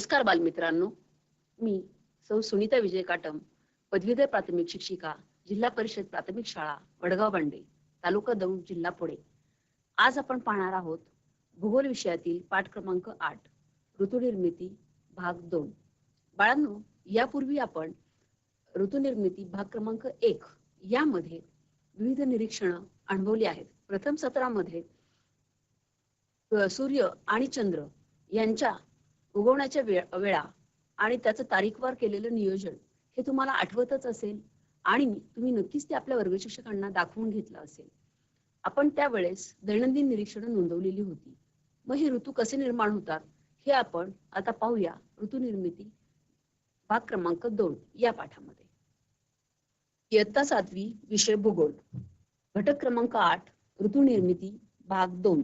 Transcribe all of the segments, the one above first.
नमस्कार बालमित्रांनो. मी सौ सुनीता विजय काटम पदवीधर प्राथमिक शिक्षिका जिल्हा परिषद प्राथमिक शाळा वडगाव बांडे तालुका दौंड जिल्हा पुणे. आज आपण पाहणार आहोत भूगोल विषयातील पाठ क्रमांक आठ ऋतुनिर्मिती भाग दोन. बाळांनो यापूर्वी आपण ऋतुनिर्मिती भाग क्रमांक एक यामध्ये विविध निरीक्षण अनुभवली आहेत. प्रथम सत्रामध्ये सूर्य आणि चंद्र यांच्या उगवण्याच्या वेळा आणि त्याचं तारीखवार केलेलं नियोजन हे तुम्हाला आठवतच असेल आणि तुम्ही नक्कीच ते आपल्या वर्गशिक्षकांना दाखवून घेतलं असेल. आपण त्यावेळेस दैनंदिन निरीक्षणं नोंदवलेली होती. मग हे ऋतू कसे निर्माण होतात हे आपण आता पाहूया ऋतुनिर्मिती भाग क्रमांक दोन या पाठामध्ये. इयत्ता सातवी विषय भूगोल. घटक क्रमांक आठ ऋतुनिर्मिती भाग दोन.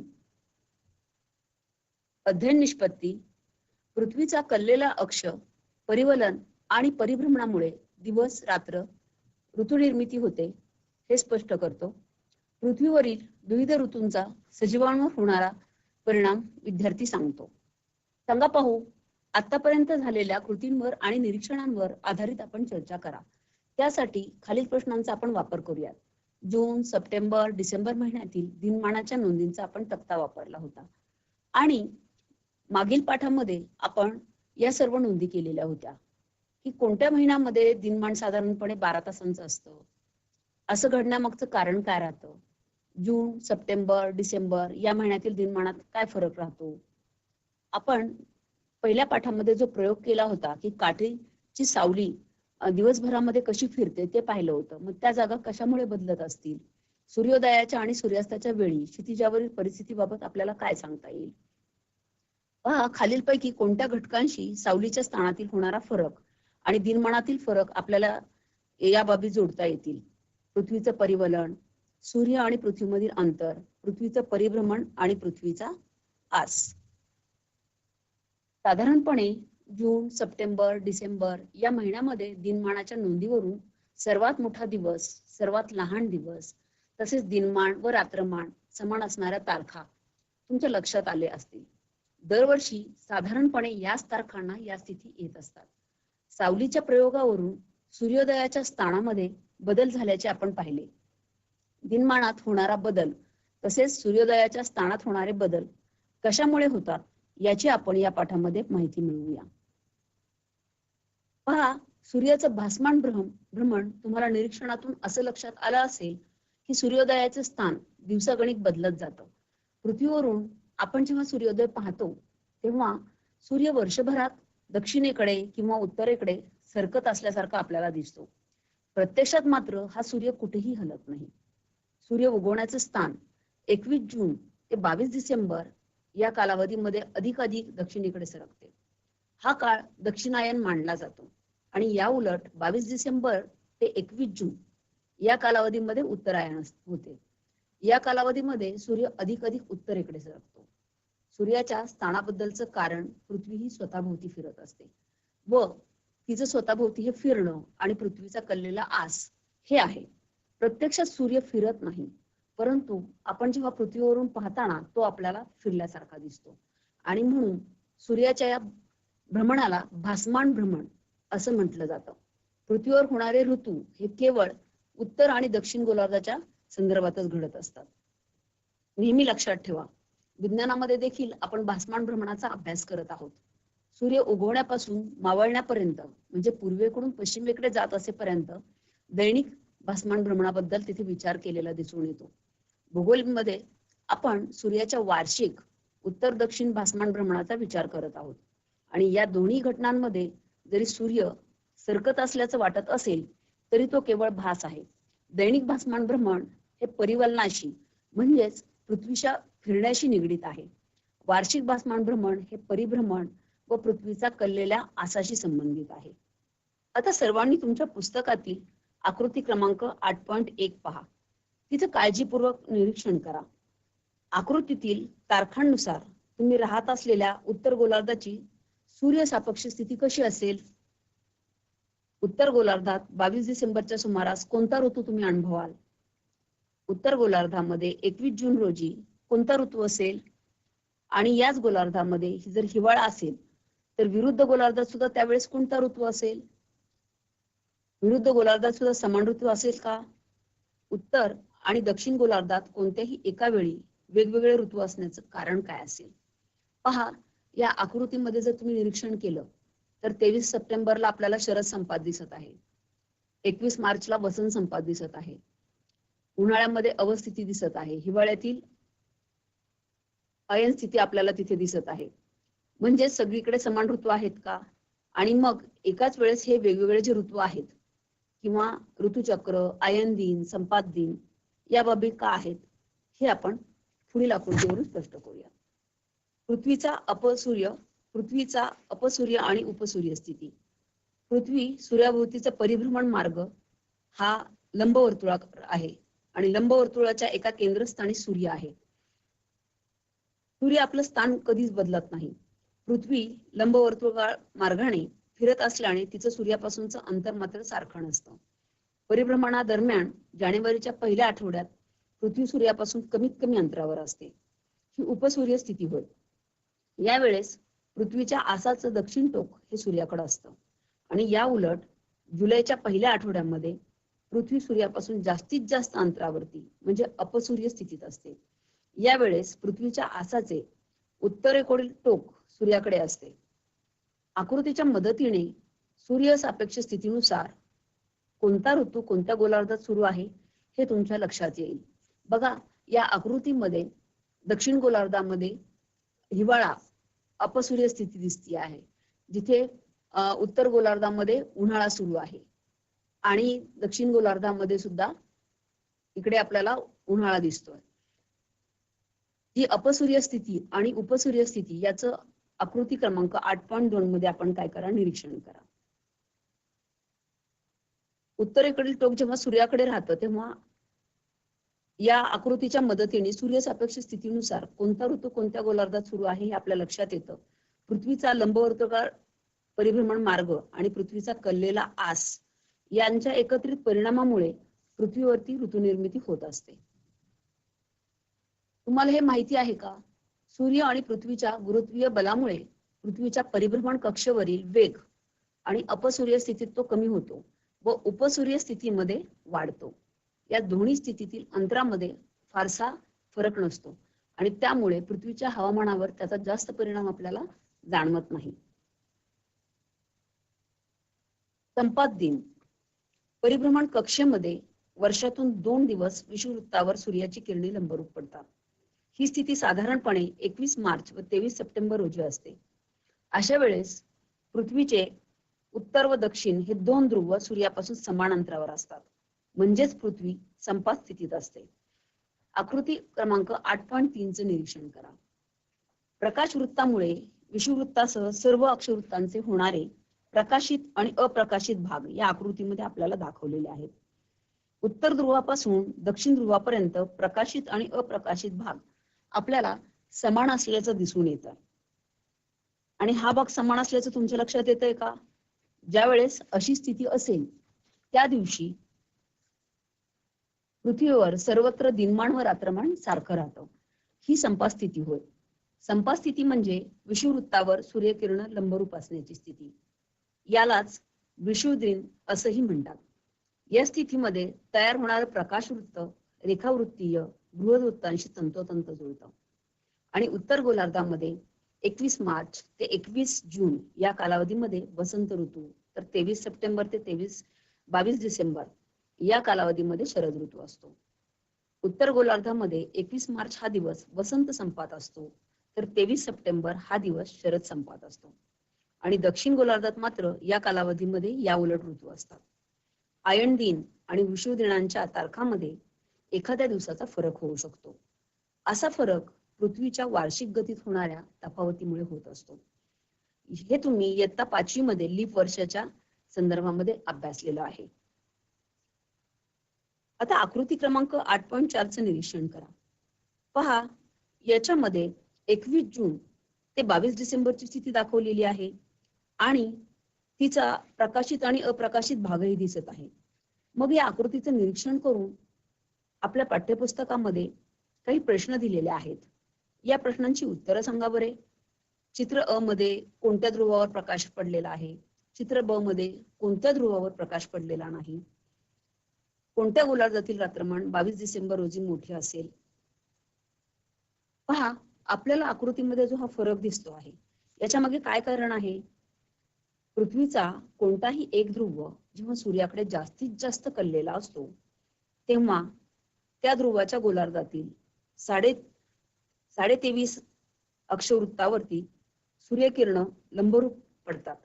अध्ययन निष्पत्ती पृथ्वीचा कललेला अक्ष परिवलन आणि परिभ्रमणामुळे दिवस रात्र ऋतुनिर्मिती होते हे स्पष्ट करतो. पृथ्वीवरील विविध ऋतूंचा सजीवांवर होणारा परिणाम विद्यार्थी सांगतो. सांगा पाहू आतापर्यंत झालेल्या कृतींवर आणि निरीक्षणांवर आधारित आपण चर्चा करा. त्यासाठी खालील प्रश्नांचा आपण वापर करूयात. जून सप्टेंबर डिसेंबर महिन्यातील दिनमानाच्या नोंदींचा आपण तक्ता वापरला होता. आणि मागील पाठामध्ये आपण या सर्व नोंदी केलेल्या होत्या की कोणत्या महिन्यामध्ये दिनमान साधारणपणे बारा तासांचं असतं? असं घडण्यामागचं कारण काय राहतं? जून सप्टेंबर डिसेंबर या महिन्यातील दिनमानात काय फरक राहतो? आपण पहिल्या पाठामध्ये जो प्रयोग केला होता की काठीची सावली दिवसभरामध्ये कशी फिरते ते पाहिलं होतं. मग त्या जागा कशामुळे बदलत असतील? सूर्योदयाच्या आणि सूर्यास्ताच्या वेळी क्षितिजावरील परिस्थितीबाबत आपल्याला काय सांगता येईल? पहा खालीलपैकी कोणत्या घटकांशी सावलीच्या स्थानातील होणारा फरक आणि दिनमानातील फरक आपल्याला या बाबी जोडता येतील? पृथ्वीचं परिवलन सूर्य आणि पृथ्वीमधील अंतर पृथ्वीचं परिभ्रमण आणि पृथ्वीचा आस. साधारणपणे जून सप्टेंबर डिसेंबर या महिन्यामध्ये दिनमानाच्या नोंदीवरून सर्वात मोठा दिवस सर्वात लहान दिवस तसेच दिनमान व रात्रमान समान असणाऱ्या तारखा तुमच्या लक्षात आले असतील. दरवर्षी साधारणपणे याच तारखांना या स्थिती येत असतात. सावलीच्या प्रयोगावरून सूर्योदयाच्या स्थानामध्ये बदल झाल्याचे आपण पाहिले. दिनमानात होणारा बदल तसेच सूर्योदयाच्या स्थानात होणारे बदल कशामुळे होतात याची आपण या पाठामध्ये माहिती मिळवूया. पहा सूर्याचं भासमान भ्रम भ्रमण तुम्हाला निरीक्षणातून असं लक्षात आलं असेल की सूर्योदयाचे स्थान दिवसागणिक बदलत जातं. पृथ्वीवरून आपण जेव्हा सूर्योदय पाहतो तेव्हा सूर्य वर्षभरात दक्षिणेकडे किंवा उत्तरेकडे सरकत असल्यासारखा आपल्याला दिसतो. प्रत्यक्षात मात्र हा सूर्य कुठेही हलत नाही. सूर्य उगवण्याचे स्थान एकवीस जून ते बावीस डिसेंबर या कालावधीमध्ये अधिकाधिक दक्षिणेकडे सरकते. हा काळ दक्षिणायन मानला जातो आणि या उलट बावीस डिसेंबर ते एकवीस जून या कालावधीमध्ये उत्तरायण होते. या कालावधीमध्ये सूर्य अधिक अधिक उत्तरेकडे सरकतो. सूर्याच्या स्थानाबद्दलचं कारण पृथ्वी ही स्वतःभोवती फिरत असते. व तिचं स्वतःभोवती हे फिरणं आणि पृथ्वीचा कललेला आस हे आहे. प्रत्यक्षात सूर्य फिरत नाही परंतु आपण जेव्हा पृथ्वीवरून पाहताना तो आपल्याला फिरल्यासारखा दिसतो. आणि म्हणून सूर्याच्या या भ्रमणाला भासमान भ्रमण असं म्हटलं जातं. पृथ्वीवर होणारे ऋतू हे केवळ उत्तर आणि दक्षिण गोलार्धाच्या संदर्भातच घडत असतात. नेहमी लक्षात ठेवा विज्ञानामध्ये देखील आपण भासमान भ्रमणाचा अभ्यास करत आहोत. सूर्य उगवण्यापासून मावळण्यापर्यंत म्हणजे पूर्वेकडून पश्चिमेकडे जात असेपर्यंत दैनिक भासमान भ्रमणाबद्दल तिथे विचार केलेला दिसून येतो. भूगोलमध्ये आपण सूर्याच्या वार्षिक उत्तर दक्षिण भासमान भ्रमणाचा विचार करत आहोत. आणि या दोन्ही घटनांमध्ये जरी सूर्य सरकत असल्याचं वाटत असेल तरी तो केवळ भास आहे. दैनिक भासमान भ्रमण हे परिवलनाशी म्हणजेच पृथ्वीच्या फिरण्याशी निगडीत आहे. वार्षिक भासमान भ्रमण हे परिभ्रमण व पृथ्वीचा कललेल्या आसाशी संबंधित आहे. आता सर्वांनी तुमच्या पुस्तकातील आकृती क्रमांक आठ पॉईंट एक पहा. तिचं काळजीपूर्वक निरीक्षण करा. आकृतीतील तारखांनुसार तुम्ही राहत असलेल्या उत्तर गोलार्धाची सूर्य सापेक्ष स्थिती कशी असेल? उत्तर गोलार्धात बावीस डिसेंबरच्या सुमारास कोणता ऋतू तुम्ही अनुभवाल? उत्तर गोलार्धामध्ये एकवीस जून रोजी कोणता ऋतू असेल? आणि याच गोलार्धामध्ये जर हिवाळा असेल तर विरुद्ध गोलार्धात सुद्धा त्यावेळेस कोणता ऋतू असेल? विरुद्ध गोलार्धात सुद्धा समान ऋतू असेल का? उत्तर आणि दक्षिण गोलार्धात कोणत्याही एका वेळी वेगवेगळे ऋतू असण्याचं कारण काय असेल? पहा या आकृतीमध्ये जर तुम्ही निरीक्षण केलं तर तेवीस सप्टेंबरला आपल्याला शरद संपात दिसत आहे. एकवीस मार्चला वसंत संपात दिसत आहे. उन्हाळ्यामध्ये अवस्थिती दिसत आहे. हिवाळ्यातील अयन स्थिती आपल्याला तिथे दिसत आहे. म्हणजे सगळीकडे समान ऋतू आहेत का? आणि मग एकाच वेळेस हे वेगवेगळे जे ऋतू आहेत किंवा ऋतुचक्र आयन दिन संपात दिन या बाबी का आहेत हे आपण पुढील आकृतीवरून स्पष्ट करूया. पृथ्वीचा अपसूर्य पृथ्वीचा अपसूर्य आणि उपसूर्य स्थिती. पृथ्वी सूर्याभोवतीचा परिभ्रमण मार्ग हा लंबवर्तुळाकार आहे. आणि लंबवर्तुळाच्या एका केंद्रस्थानी सूर्य आहे. सूर्य आपलं स्थान कधीच बदलत नाही. पृथ्वी लंबवर्तुळ मार्गाने फिरत असल्याने तिचं सूर्यापासूनचं अंतर मात्र सारखं नसतं. परिभ्रमणादरम्यान जानेवारीच्या पहिल्या आठवड्यात पृथ्वी सूर्यापासून कमीत कमी अंतरावर असते. ही उपसूर्य स्थिती होय. यावेळेस पृथ्वीच्या आसाचं दक्षिण टोक हे सूर्याकडे असतं. आणि या उलट जुलैच्या पहिल्या आठवड्यामध्ये पृथ्वी सूर्यापासून जास्तीत जास्त अंतरावरती म्हणजे अपसूर्य स्थितीत असते. यावेळेस पृथ्वीच्या आसाचे उत्तरेकडील टोक सूर्याकडे असते. आकृतीच्या मदतीने सूर्य सापेक्ष स्थितीनुसार कोणता ऋतू कोणत्या गोलार्धात सुरू आहे हे तुमच्या लक्षात येईल. बघा या आकृतीमध्ये दक्षिण गोलार्धामध्ये हिवाळा अपसूर्य स्थिती दिसती आहे. जिथे उत्तर गोलार्धामध्ये उन्हाळा सुरू आहे. आणि दक्षिण गोलार्धामध्ये सुद्धा इकडे आपल्याला उन्हाळा दिसतोय. ही अपसूर्य स्थिती आणि उपसूर्य स्थिती याचं आकृती क्रमांक आठ पॉईंट दोन मध्ये आपण काय करा? निरीक्षण करा. उत्तरेकडील टोक जेव्हा सूर्याकडे राहतं तेव्हा या आकृतीच्या मदतीने सूर्य सापेक्ष स्थितीनुसार कोणता ऋतू कोणत्या गोलार्धात सुरू आहे हे आपल्या लक्षात येतं. पृथ्वीचा लंबवर्तकार परिभ्रमण मार्ग आणि पृथ्वीचा कल्लेला आस यांच्या एकत्रित परिणामामुळे पृथ्वीवरती ऋतुनिर्मिती होत असते. तुम्हाला हे माहिती आहे का? सूर्य आणि पृथ्वीच्या गुरुत्वीय बलामुळे पृथ्वीच्या परिभ्रमण कक्षेवरील वेग आणि अपसूर्य स्थितीत तो कमी होतो व उपसूर्य स्थितीमध्ये वाढतो. या दोन्ही स्थितीतील अंतरामध्ये फारसा फरक नसतो आणि त्यामुळे पृथ्वीच्या हवामानावर त्याचा जास्त परिणाम आपल्याला जाणवत नाही. संपात दिन. परिभ्रमण कक्षेमध्ये वर्षातून दोन दिवस विषुववृत्तावर सूर्याची किरणे लंबरूप पडतात. ही स्थिती साधारणपणे एकवीस मार्च व तेवीस सप्टेंबर रोजी असते. अशा वेळेस पृथ्वीचे उत्तर व दक्षिण हे दोन ध्रुव सूर्यापासून समान अंतरावर असतात. म्हणजेच पृथ्वी संपात स्थितीत असते. आकृती क्रमांक आठ पॉईंट तीनचं निरीक्षण करा. प्रकाश वृत्तामुळे विषुववृत्तासह सर्व अक्षवृत्तांचे होणारे प्रकाशित आणि अप्रकाशित भाग या आकृतीमध्ये आपल्याला दाखवलेले आहेत. उत्तर ध्रुवापासून दक्षिण ध्रुवापर्यंत प्रकाशित आणि अप्रकाशित भाग आपल्याला समान असल्याचं दिसून येतं. आणि हा भाग समान असल्याचं तुमच्या लक्षात येत आहे का? ज्या वेळेस अशी स्थिती असेल त्या दिवशी पृथ्वीवर सर्वत्र दिनमान व रात्रमान सारखं राहतं. ही संपा स्थिती होय. संपा स्थिती म्हणजे विषुवृत्तावर सूर्यकिरण लंबरूप असण्याची स्थिती. यालाच विषुदिन असंही म्हणतात. या स्थितीमध्ये तयार होणार प्रकाशवृत्त रेखावृत्तीय बृहदवृत्तांशी तंतोतंत जुळतं. आणि उत्तर गोलार्धामध्ये एकवीस मार्च ते एकवीस जून या कालावधीमध्ये वसंत ऋतू तर तेवीस सप्टेंबर ते तेवीस बावीस डिसेंबर या कालावधीमध्ये शरद ऋतू असतो. उत्तर गोलार्धामध्ये एकवीस मार्च हा दिवस वसंत संपात असतो तर तेवीस सप्टेंबर हा दिवस शरद संपात असतो. आणि दक्षिण गोलार्धात मात्र या कालावधीमध्ये या उलट ऋतू असतात. आयन दिन आणि विषुव दिनांच्या तारखामध्ये एखाद्या दिवसाचा फरक होऊ शकतो. असा फरक पृथ्वीच्या वार्षिक गतीत होणाऱ्या तफावतीमुळे होत असतो. हे तुम्ही इयत्ता पाचवी मध्ये लीप वर्षाच्या संदर्भामध्ये अभ्यासलेलं आहे. आता आकृती क्रमांक आठ पॉईंट चारचं निरीक्षण करा. पहा याच्यामध्ये एकवीस जून ते बावीस डिसेंबरची स्थिती दाखवलेली आहे. आणि तिचा प्रकाशित आणि अप्रकाशित भागही दिसत आहे. मग या आकृतीचं निरीक्षण करून आपल्या पाठ्यपुस्तकामध्ये काही प्रश्न दिलेले आहेत. या प्रश्नांची उत्तरं सांगा बरे. चित्र अ मध्ये कोणत्या ध्रुवावर प्रकाश पडलेला आहे? चित्र ब मध्ये कोणत्या ध्रुवावर प्रकाश पडलेला नाही? कोणत्या गोलार्धातील रात्रमान बावीस डिसेंबर रोजी मोठे असेल? पहा आपल्याला आकृतीमध्ये जो हा फरक दिसतो आहे याच्या मागे काय कारण आहे? पृथ्वीचा कोणताही एक ध्रुव जेव्हा सूर्याकडे जास्तीत जास्त कललेला असतो तेव्हा त्या ध्रुवाच्या गोलार्धातील साडे साडे तेवीस अक्षवृत्तावरती सूर्यकिरण लंबरूप पडतात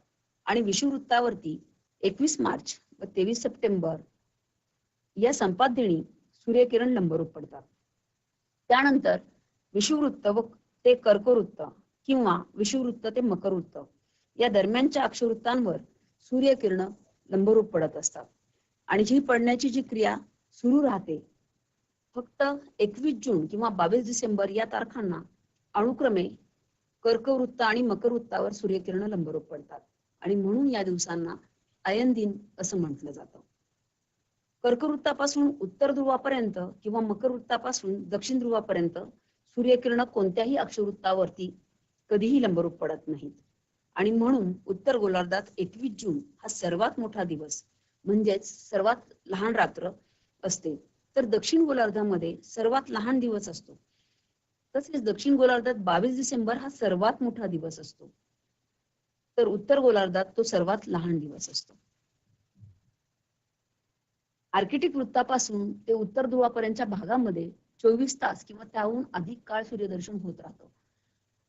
आणि विषुवृत्तावरती एकवीस मार्च व तेवीस सप्टेंबर या संपादिनी सूर्यकिरण लंबरूप पडतात. त्यानंतर विषुवृत्त व ते कर्कवृत्त किंवा विषुवृत्त ते मकरवृत्त या दरम्यानच्या अक्षवृत्तांवर सूर्यकिरण लंबरूप पडत असतात. आणि जी पडण्याची जी क्रिया सुरू राहते फक्त एकवीस जून किंवा बावीस डिसेंबर या तारखांना अनुक्रमे कर्कवृत्त आणि मकरवृत्तावर सूर्यकिरण लंबरूप पडतात. आणि म्हणून या दिवसांना अयन दिन असं म्हटलं जातं. कर्कवृत्तापासून उत्तर ध्रुवापर्यंत किंवा मकर वृत्तापासून दक्षिण ध्रुवापर्यंत सूर्यकिरण कोणत्याही अक्षवृत्तावरती कधीही लंबरूप पडत नाहीत. आणि म्हणून उत्तर गोलार्धात एकवीस जून हा सर्वात मोठा दिवस म्हणजेच सर्वात लहान रात्र असते. तर दक्षिण गोलार्धामध्ये सर्वात लहान दिवस असतो. तसेच दक्षिण गोलार्धात बावीस डिसेंबर हा सर्वात मोठा दिवस असतो. तर उत्तर गोलार्धात तो सर्वात लहान दिवस असतो. आर्किटिक वृत्तापासून ते उत्तर ध्रुवापर्यंतच्या भागामध्ये चोवीस तास किंवा त्याहून अधिक काळ सूर्यदर्शन होत राहतं.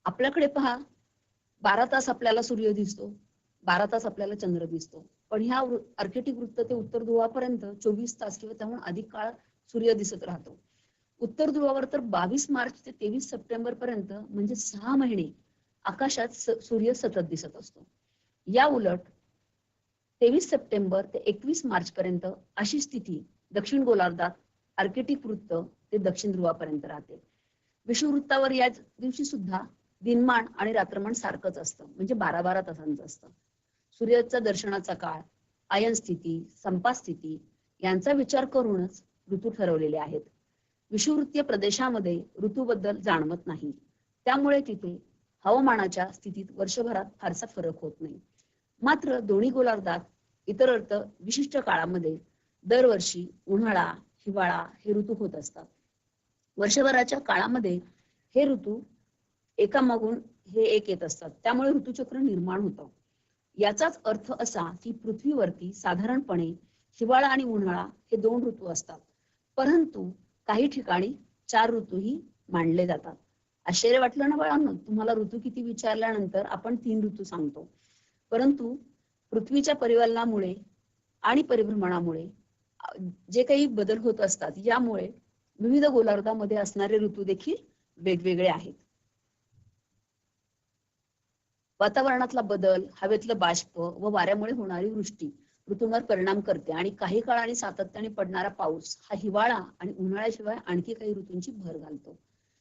आपल्याकडे पहा बारा तास आपल्याला सूर्य दिसतो बारा तास आपल्याला चंद्र दिसतो. पण ह्या आर्केटिक वृत्त ते उत्तर ध्रुवापर्यंत चोवीस तास किंवा त्याहून अधिक काळ सूर्य दिसत राहतो. उत्तर ध्रुवावर तर बावीस मार्च ते तेवीस सप्टेंबर पर्यंत म्हणजे सहा महिने आकाशात सूर्य सतत दिसत असतो. या उलट तेवीस सप्टेंबर ते एकवीस मार्च पर्यंत अशी स्थिती दक्षिण गोलार्धात आर्केटिक वृत्त ते दक्षिण ध्रुवापर्यंत राहते. विषुववृत्तावर या दिवशी सुद्धा दिनमान आणि रात्रमान सारखंच असतं. म्हणजे बारा बारा तासांचं असतं. सूर्याचा दर्शनाचा काळ आयन स्थिती संपा स्थिती यांचा विचार करूनच ऋतू ठरवलेले आहेत. विषुवृत्तीय प्रदेशामध्ये ऋतूबद्दल जाणवत नाही. त्यामुळे तिथे हवामानाच्या स्थितीत वर्षभरात फारसा फरक होत नाही. मात्र दोन्ही गोलार्धात इतर अर्थ विशिष्ट काळामध्ये दरवर्षी उन्हाळा हिवाळा हे ऋतू होत असतात. वर्षभराच्या काळामध्ये हे ऋतू एकामागून हे एक येत असतात. त्यामुळे ऋतुचक्र निर्माण होतं. याचाच अर्थ असा की पृथ्वीवरती साधारणपणे हिवाळा आणि उन्हाळा हे दोन ऋतू असतात. परंतु काही ठिकाणी चार ऋतूही मांडले जातात. आश्चर्य वाटलं ना बाळांनो? तुम्हाला ऋतू किती विचारल्यानंतर आपण तीन ऋतू सांगतो. परंतु पृथ्वीच्या परिवलनामुळे आणि परिभ्रमणामुळे जे काही बदल होत असतात यामुळे विविध गोलार्धामध्ये असणारे ऋतू देखील वेगवेगळे आहेत. वातावरणातला बदल हवेतलं बाष्प व वाऱ्यामुळे होणारी वृष्टी ऋतूंवर परिणाम करते. आणि काही काळाने सातत्याने पडणारा पाऊस हा हिवाळा आणि उन्हाळ्याशिवाय आणखी काही ऋतूंची भर घालतो.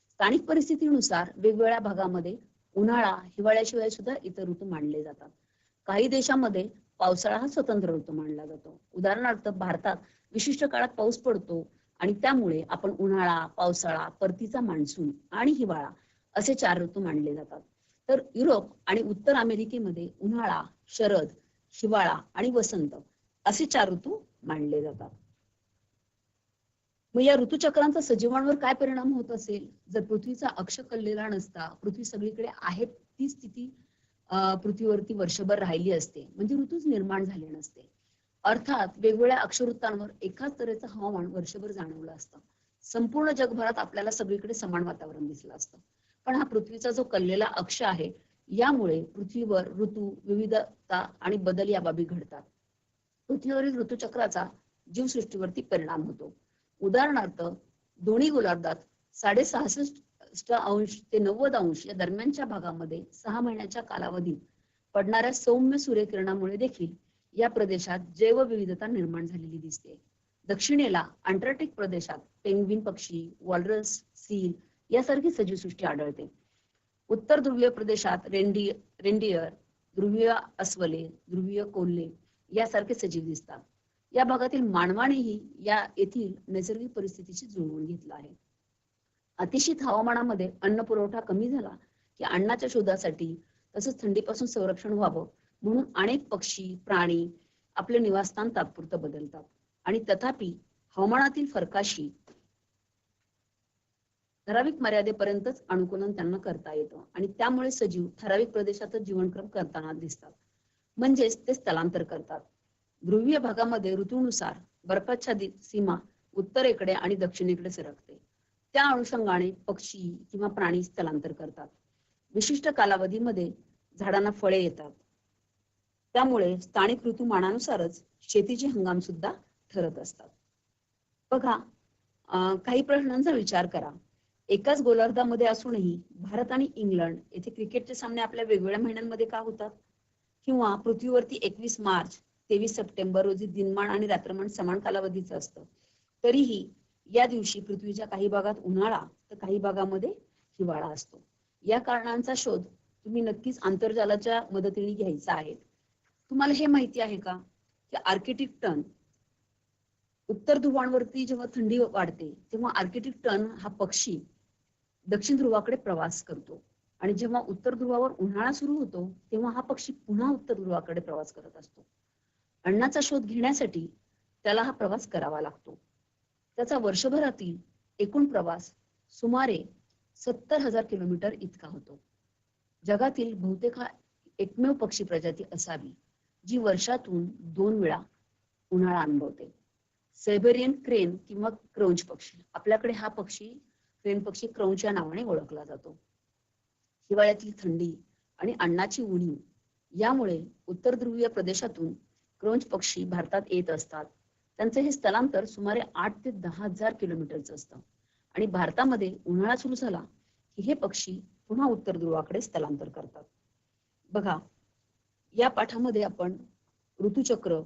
स्थानिक परिस्थितीनुसार वेगवेगळ्या भागामध्ये उन्हाळा हिवाळ्याशिवाय सुद्धा इतर ऋतू मानले जातात. काही देशामध्ये पावसाळा हा स्वतंत्र ऋतू मानला जातो. उदाहरणार्थ भारतात विशिष्ट काळात पाऊस पडतो आणि त्यामुळे आपण उन्हाळा पावसाळा परतीचा मान्सून आणि हिवाळा असे चार ऋतू मानले जातात. तर युरोप आणि उत्तर अमेरिकेमध्ये उन्हाळा शरद हिवाळा आणि वसंत असे चार ऋतू मानले जातात. मग या ऋतुचक्रांचा सजीवांवर काय परिणाम होत असेल? जर पृथ्वीचा अक्ष कललेला नसता पृथ्वी सगळीकडे आहे ती स्थिती पृथ्वीवरती वर्षभर राहिली असते म्हणजे ऋतूच निर्माण झाले नसते. अर्थात वेगवेगळ्या अक्षवृत्तांवर एकाच तऱ्हेचं हवामान वर्षभर जाणवलं असतं. संपूर्ण जगभरात आपल्याला सगळीकडे समान वातावरण दिसलं असतं. पण हा पृथ्वीचा जो कललेला अक्ष आहे यामुळे पृथ्वीवर ऋतू विविधता आणि बदल या बाबी घडतात. पृथ्वीवरील ऋतुचक्राचा जीवसृष्टीवरती परिणाम होतो. उदाहरणार्थ दोन्ही गोलार्धात साडे सहासष्ट अंश ते नव्वद अंश या दरम्यानच्या भागामध्ये सहा महिन्याच्या कालावधीत पडणाऱ्या सौम्य सूर्यकिरणामुळे देखील या प्रदेशात जैवविविधता निर्माण झालेली दिसते. दक्षिणेला अंटार्क्टिक प्रदेशात पेंग्विन पक्षी वॉलरस सील यासारखी सजीवसृष्टी आढळते. उत्तर ध्रुवीय प्रदेशात रेंडी रेंडियर ध्रुवीय अस्वले ध्रुवीय कोल्हे यासारखे सजीव दिसतात. या भागातील मानवानेही या येथील नैसर्गिक परिस्थितीशी जुळवून घेतला आहे. अतिशीत हवामानामध्ये अन्न पुरवठा कमी झाला की अन्नाच्या शोधासाठी तसंच थंडीपासून संरक्षण व्हावं म्हणून अनेक पक्षी प्राणी आपले निवासस्थान तात्पुरतं बदलतात. आणि तथापि हवामानातील फरकाशी ठराविक मर्यादेपर्यंतच अनुकूलन त्यांना करता येतं. आणि त्यामुळे सजीव ठराविक प्रदेशातच जीवनक्रम करताना दिसतात. म्हणजेच ते स्थलांतर करतात. ध्रुवीय भागामध्ये ऋतूनुसार बर्फाच्छादित सीमा उत्तरेकडे आणि दक्षिणेकडे सरकते. त्या अनुषंगाने पक्षी किंवा प्राणी स्थलांतर करतात. विशिष्ट कालावधीमध्ये झाडांना फळे येतात. त्यामुळे स्थानिक ऋतुमानानुसारच शेतीचे हंगाम सुद्धा ठरत असतात. बघा काही प्रश्नांचा विचार करा. एकाच गोलार्धामध्ये असूनही भारत आणि इंग्लंड येथे क्रिकेटचे सामने आपल्या वेगवेगळ्या महिन्यांमध्ये का होतात? किंवा पृथ्वीवरती एकवीस मार्च तेवीस सप्टेंबर रोजी दिनमान आणि रात्रमान समान कालावधीचं असतं. तरीही या दिवशी पृथ्वीच्या काही भागात उन्हाळा तर काही भागामध्ये हिवाळा असतो. या कारणांचा शोध तुम्ही नक्कीच आंतरजालाच्या मदतीने घ्यायचा आहे. तुम्हाला हे माहिती आहे का? की आर्किटिक टन उत्तर ध्रुवांवरती जेव्हा थंडी वाढते तेव्हा आर्किटिक टन हा पक्षी दक्षिण ध्रुवाकडे प्रवास करतो. आणि जेव्हा उत्तर ध्रुवावर उन्हाळा सुरू होतो तेव्हा हा पक्षी पुन्हा उत्तर ध्रुवाकडे प्रवास करत असतो. अण्णाचा शोध घेण्यासाठी त्याला हा प्रवास करावा लागतो. त्याचा वर्षभरातील एकूण प्रवास सुमारे सत्तर हजार किलोमीटर इतका होतो. जगातील बहुतेक हा एकमेव पक्षी प्रजाती असावी जी वर्षातून दोन वेळा उन्हाळा अनुभवते. सेबेरियन क्रेन किंवा क्रौंच पक्षी. आपल्याकडे हा पक्षी क्रेन पक्षी क्रौंच्या नावाने ओळखला जातो. हिवाळ्यातील थंडी आणि अन्नाची उणीव यामुळे उत्तर ध्रुवीय प्रदेशातून क्रौंच पक्षी भारतात येत असतात. त्यांचे हे स्थलांतर सुमारे आठ ते दहा हजार किलोमीटरचं असतं. आणि भारतामध्ये उन्हाळा सुरू झाला की हे पक्षी पुन्हा उत्तर ध्रुवाकडे स्थलांतर करतात. बघा या पाठामध्ये आपण ऋतुचक्र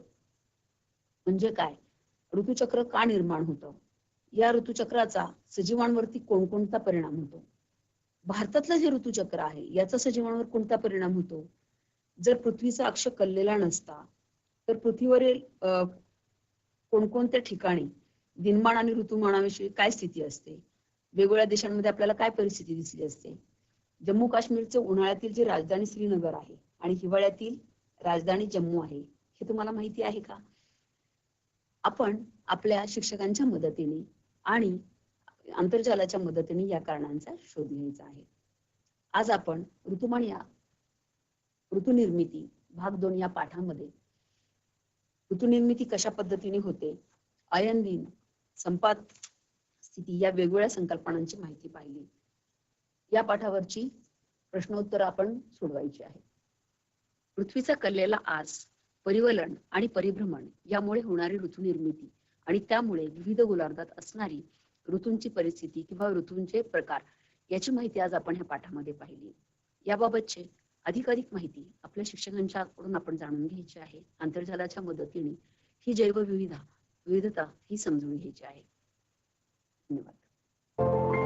म्हणजे काय? ऋतुचक्र का निर्माण होतं? या ऋतुचक्राचा सजीवांवरती कोणकोणता परिणाम होतो? भारतातलं जे ऋतुचक्र आहे याचा सजीवांवर कोणता परिणाम होतो? जर पृथ्वीचा अक्ष कललेला नसता तर पृथ्वीवरील अं, कोणकोणत्या ठिकाणी दिनमान आणि ऋतुमानाविषयी काय स्थिती असते? वेगवेगळ्या देशांमध्ये आपल्याला काय परिस्थिती दिसली असते? जम्मू काश्मीरचे उन्हाळ्यातील जे राजधानी श्रीनगर आहे आणि हिवाळ्यातील राजधानी जम्मू आहे हे तुम्हाला माहिती आहे का? आपण आपल्या शिक्षकांच्या मदतीने आणि आंतरजालाच्या मदतीने या कारणांचा शोध घ्यायचा आहे. आज आपण ऋतुमान या ऋतुनिर्मिती भाग दोन या पाठामध्ये ऋतुनिर्मिती कशा पद्धतीने होते अयन दिन संपात स्थिती या वेगवेगळ्या संकल्पनांची माहिती पाहिली. या पाठावरची प्रश्नोत्तर आपण सोडवायची आहे. पृथ्वीचा कललेला आस परिवलन आणि परिभ्रमण यामुळे होणारी ऋतुनिर्मिती आणि त्यामुळे विविध गोलार्धात असणारी ऋतूंची परिस्थिती किंवा ऋतूंचे प्रकार याची माहिती आज आपण ह्या पाठामध्ये पाहिली. याबाबतचे अधिकाधिक माहिती आपल्या शिक्षकांच्याकडून आपण जाणून घ्यायची आहे. आंतरजालाच्या मदतीने ही जैवविविधा विविधता ही समजून घ्यायची आहे. धन्यवाद.